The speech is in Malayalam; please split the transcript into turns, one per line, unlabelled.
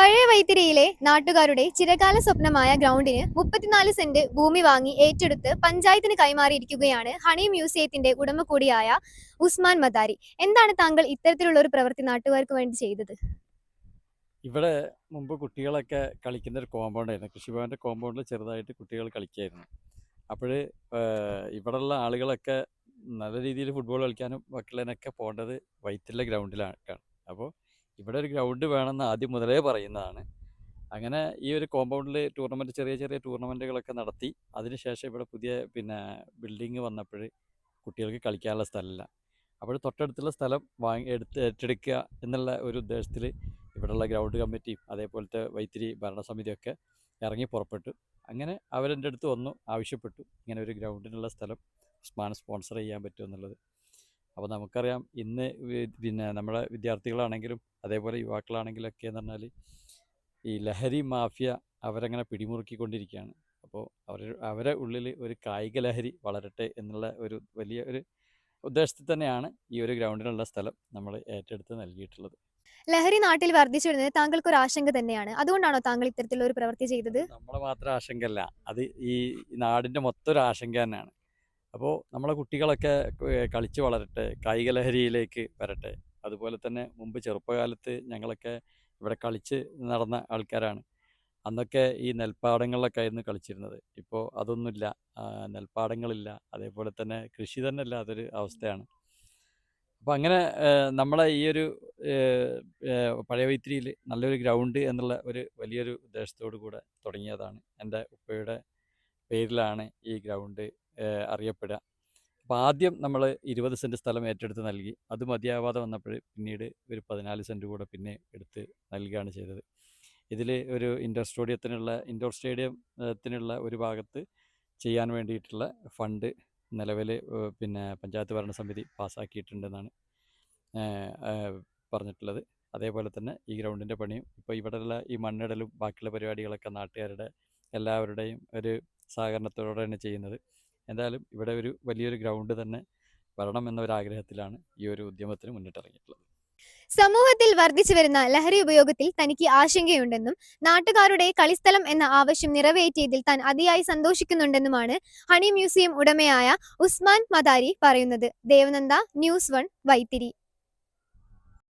പഴയ വൈത്തിരിയിലെ നാട്ടുകാരുടെ ചിരകാല സ്വപ്നമായ ഗ്രൗണ്ടിന് മുപ്പത്തിനാല് സെന്റ് ഭൂമി വാങ്ങി ഏറ്റെടുത്ത് പഞ്ചായത്തിന് കൈമാറിയിരിക്കുകയാണ് ഹണി മ്യൂസിയത്തിന്റെ ഉടമ കൂടിയായ ഉസ്മാൻ മദാരി. എന്താണ് താങ്കൾ ഇത്തരത്തിലുള്ള ഒരു പ്രവൃത്തി നാട്ടുകാർക്ക് വേണ്ടി ചെയ്തത്?
ഇവിടെ മുമ്പ് കുട്ടികളൊക്കെ കളിക്കുന്ന ഒരു കോമ്പൗണ്ടായിരുന്നു കൃഷിഭവന്റെ കോമ്പൗണ്ടിൽ ചെറുതായിട്ട് കുട്ടികൾ കളിക്കായിരുന്നു. അപ്പോൾ ഇവിടെയുള്ള ആളുകളൊക്കെ നല്ല രീതിയിൽ ഫുട്ബോൾ കളിക്കാനും മക്കളിനൊക്കെ പോകേണ്ടത് വൈറ്റിലെ ഗ്രൗണ്ടിലാണ് അപ്പോൾ ഇവിടെ ഒരു ഗ്രൗണ്ട് വേണമെന്ന് ആദ്യം മുതലേ പറയുന്നതാണ്. അങ്ങനെ ഈ ഒരു കോമ്പൗണ്ടിൽ ടൂർണമെന്റ് ചെറിയ ചെറിയ ടൂർണമെന്റുകളൊക്കെ നടത്തി അതിനുശേഷം ഇവിടെ പുതിയ പിന്നെ ബിൽഡിങ് വന്നപ്പോൾ കുട്ടികൾക്ക് കളിക്കാനുള്ള സ്ഥലമില്ല. അപ്പോൾ തൊട്ടടുത്തുള്ള സ്ഥലം വാങ്ങി എടുത്ത് ഏറ്റെടുക്കുക എന്നുള്ള ഒരു ഉദ്ദേശത്തിൽ ഇവിടെയുള്ള ഗ്രൗണ്ട് കമ്മിറ്റിയും അതേപോലത്തെ വൈത്തിരി ഭരണസമിതിയൊക്കെ ഇറങ്ങി പുറപ്പെട്ടു. അങ്ങനെ അവരെന്റെ അടുത്ത് വന്നു ആവശ്യപ്പെട്ടു. ഇങ്ങനെ ഒരു ഗ്രൗണ്ടിനുള്ള സ്ഥലം സ്മാൻ സ്പോൺസർ ചെയ്യാൻ പറ്റും എന്നുള്ളത്. അപ്പോൾ നമുക്കറിയാം ഇന്ന് പിന്നെ നമ്മുടെ വിദ്യാർത്ഥികളാണെങ്കിലും അതേപോലെ യുവാക്കളാണെങ്കിലൊക്കെ എന്ന് പറഞ്ഞാൽ ഈ ലഹരി മാഫിയ അവരങ്ങനെ പിടിമുറുക്കിക്കൊണ്ടിരിക്കുകയാണ് അപ്പോൾ അവർ അവരെ ഉള്ളിൽ ഒരു കായിക ലഹരി വളരട്ടെ എന്നുള്ള ഒരു വലിയ ഒരു ഉദ്ദേശത്തിൽ തന്നെയാണ് ഈ ഒരു ഗ്രൗണ്ടിനുള്ള സ്ഥലം നമ്മൾ ഏറ്റെടുത്ത് നൽകിയിട്ടുള്ളത്.
ലഹരി നാട്ടിൽ വർദ്ധിച്ചു വരുന്നത് താങ്കൾക്ക് ഒരു ആശങ്ക തന്നെയാണ്. അതുകൊണ്ടാണോ താങ്കൾ ഇത്തരത്തിലുള്ള ഒരു പ്രവൃത്തി ചെയ്തത്?
നമ്മൾ മാത്രം ആശങ്കയല്ല. അത് ഈ നാടിന്റെ മൊത്തം ഒരു ആശങ്ക തന്നെയാണ്. അപ്പോൾ നമ്മളെ കുട്ടികളൊക്കെ കളിച്ച് വളരട്ടെ കായിക ലഹരിയിലേക്ക് വരട്ടെ. അതുപോലെ തന്നെ മുമ്പ് ചെറുപ്പകാലത്ത് ഞങ്ങളൊക്കെ ഇവിടെ കളിച്ച് നടന്ന ആൾക്കാരാണ്. അന്നൊക്കെ ഈ നെൽപ്പാടങ്ങളിലൊക്കെ ആയിരുന്നു കളിച്ചിരുന്നത്. ഇപ്പോൾ അതൊന്നുമില്ല. നെൽപ്പാടങ്ങളില്ല. അതേപോലെ തന്നെ കൃഷി തന്നെ ഇല്ലാത്തൊരു അവസ്ഥയാണ്. അപ്പോൾ അങ്ങനെ നമ്മളെ ഈ ഒരു പഴയ വൈത്തിരിയിൽ നല്ലൊരു ഗ്രൗണ്ട് എന്നുള്ള ഒരു വലിയൊരു ഉദ്ദേശത്തോടു കൂടെ തുടങ്ങിയതാണ്. എന്റെ ഉപ്പയുടെ പേരിലാണ് ഈ ഗ്രൗണ്ട് അറിയപ്പെടുക. അപ്പോൾ ആദ്യം നമ്മൾ ഇരുപത് സെന്റ് സ്ഥലം ഏറ്റെടുത്ത് നൽകി. അത് മതിയാവാതെ വന്നപ്പോൾ പിന്നീട് ഒരു പതിനാല് സെന്റ് കൂടെ പിന്നെ എടുത്ത് നൽകുകയാണ് ചെയ്തത്. ഇതിൽ ഒരു ഇൻഡോർ സ്റ്റേഡിയത്തിനുള്ള ഇൻഡോർ സ്റ്റേഡിയത്തിനുള്ള ഒരു ഭാഗത്ത് ചെയ്യാൻ വേണ്ടിയിട്ടുള്ള ഫണ്ട് നിലവിൽ പിന്നെ പഞ്ചായത്ത് ഭരണസമിതി പാസ്സാക്കിയിട്ടുണ്ടെന്നാണ് പറഞ്ഞിട്ടുള്ളത്. അതേപോലെ തന്നെ ഈ ഗ്രൗണ്ടിന്റെ പണിയും ഇപ്പോൾ ഇവിടെയുള്ള ഈ മണ്ണിടലും ബാക്കിയുള്ള പരിപാടികളൊക്കെ നാട്ടുകാരുടെ എല്ലാവരുടെയും ഒരു സഹകരണത്തോടെയാണ് ചെയ്യുന്നത്. എന്തായാലും ഇവിടെ ഒരു വലിയൊരു ഗ്രൗണ്ട് തന്നെ വരണം എന്ന ഒരു ആഗ്രഹത്തിലാണ് ഈ ഒരു ഉദ്യമത്തിന് മുന്നിട്ടിറങ്ങിയിട്ടുള്ളത്.
സമൂഹത്തിൽ വർദ്ധിച്ചു വരുന്ന ലഹരി ഉപയോഗത്തിൽ തനിക്ക് ആശങ്കയുണ്ടെന്നും നാട്ടുകാരുടെ കളിസ്ഥലം എന്ന ആവശ്യം നിറവേറ്റിയതിൽ താൻ അതിയായി സന്തോഷിക്കുന്നുണ്ടെന്നുമാണ് ഹണി മ്യൂസിയം ഉടമയായ ഉസ്മാൻ മദാരി പറയുന്നത്. Devananda news one Vythiri.